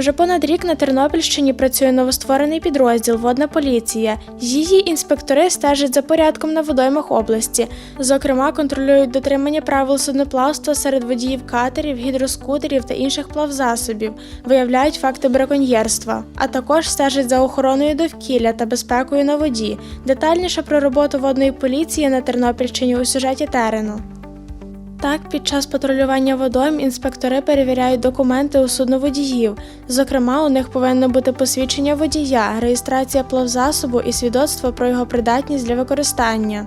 Вже понад рік на Тернопільщині працює новостворений підрозділ Водна поліція. Її інспектори стежать за порядком на водоймах області. Зокрема, контролюють дотримання правил судноплавства серед водіїв катерів, гідроскутерів та інших плавзасобів, виявляють факти браконьєрства, а також стежать за охороною довкілля та безпекою на воді. Детальніше про роботу водної поліції на Тернопільщині у сюжеті терену. Так, під час патрулювання водойм інспектори перевіряють документи у судноводіїв. Зокрема, у них повинно бути посвідчення водія, реєстрація плавзасобу і свідоцтво про його придатність для використання.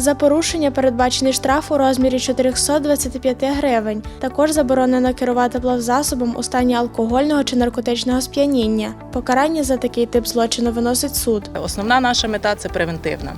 За порушення передбачений штраф у розмірі 425 гривень. Також заборонено керувати плавзасобом у стані алкогольного чи наркотичного сп'яніння. Покарання за такий тип злочину виносить суд. Основна наша мета це превентивна,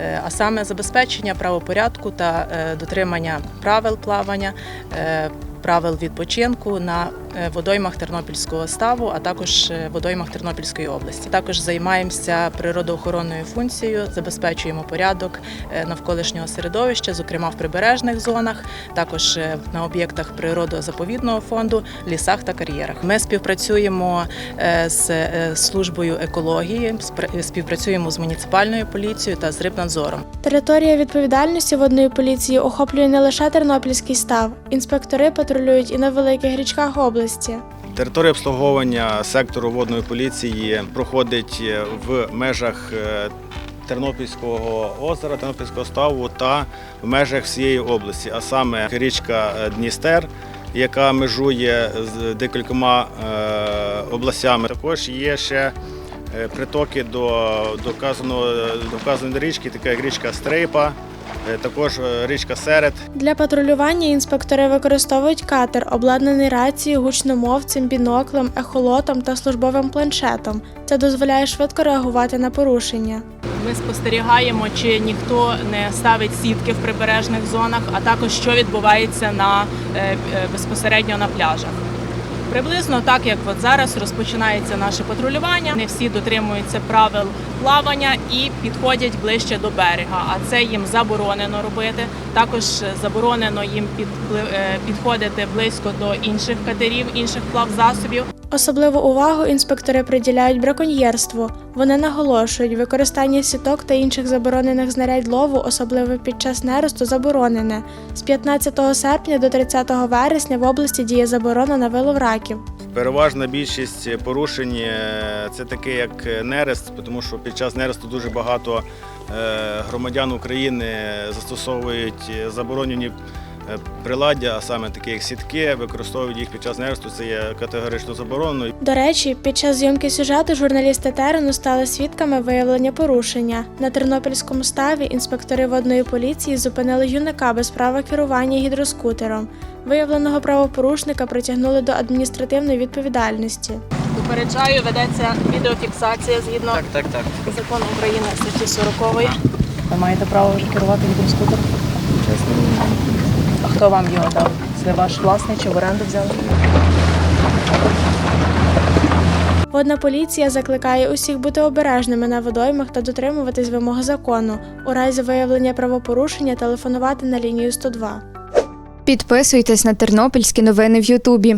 Е, а саме забезпечення правопорядку та е, дотримання правил плавання, е, правил відпочинку на водоймах Тернопільського ставу, а також е, водоймах Тернопільської області. Також займаємося природоохоронною функцією, забезпечуємо порядок е, навколишнього середовища, зокрема в прибережних зонах, також е, на об'єктах природозаповідного фонду, лісах та кар'єрах. Ми співпрацюємо е, з е, службою екології, співпрацюємо з муніципальною поліцією та з рибнадзором. Територія відповідальності водної поліції охоплює не лише Тернопільський став. Інспектори патрулюють і на великих річках області. Територія обслуговування сектору водної поліції проходить е, в межах е, Тернопільського озера, Тернопільського ставу та в межах всієї області, а саме річка е, Дністер, яка межує з декількома областями. Також є ще притоки до, до, вказаного, до річки, така як річка Стрейпа, також е, річка Серед. Для патрулювання інспектори використовують катер, обладнаний рацією, гучномовцем, біноклем, ехолотом та службовим планшетом. Це дозволяє швидко реагувати на порушення. Ми спостерігаємо, чи ніхто не ставить сітки в прибережних зонах, а також що відбувається на е, е, безпосередньо на пляжах. Приблизно так, як от зараз розпочинається наше патрулювання. Не всі дотримуються правил плавання і підходять ближче до берега. А це їм заборонено робити. Також заборонено їм е, підходити близько до інших катерів, інших плавзасобів. Особливу увагу інспектори приділяють браконьєрству. Вони наголошують, використання сіток та інших заборонених знарядь лову, особливо під час неросту, заборонене. З 15 серпня до 30 вересня в області діє заборона на вилов раків. Переважна більшість порушень е, це таке як нерест, тому що під час нересту дуже багато е, громадян України застосовують заборонені приладдя, а саме такі як сітки, використовують їх під час нересту. Це є категорично заборонено. До речі, під час зйомки сюжету журналісти терену стали свідками виявлення порушення. На Тернопільському ставі інспектори водної поліції зупинили юнака без права керування гідроскутером. Виявленого правопорушника притягнули до адміністративної відповідальності. Попереджаю, ведеться відеофіксація згідно Так, так, так. закону України статті 40. Ви маєте право вже керувати гідроскутером? Чесно, хто вам його дав? Це ваш власний чи в оренду взяли? Водна поліція закликає усіх бути обережними на водоймах та дотримуватись вимог закону. У разі виявлення правопорушення телефонувати на лінію 102. Підписуйтесь на тернопільські новини в Ютубі.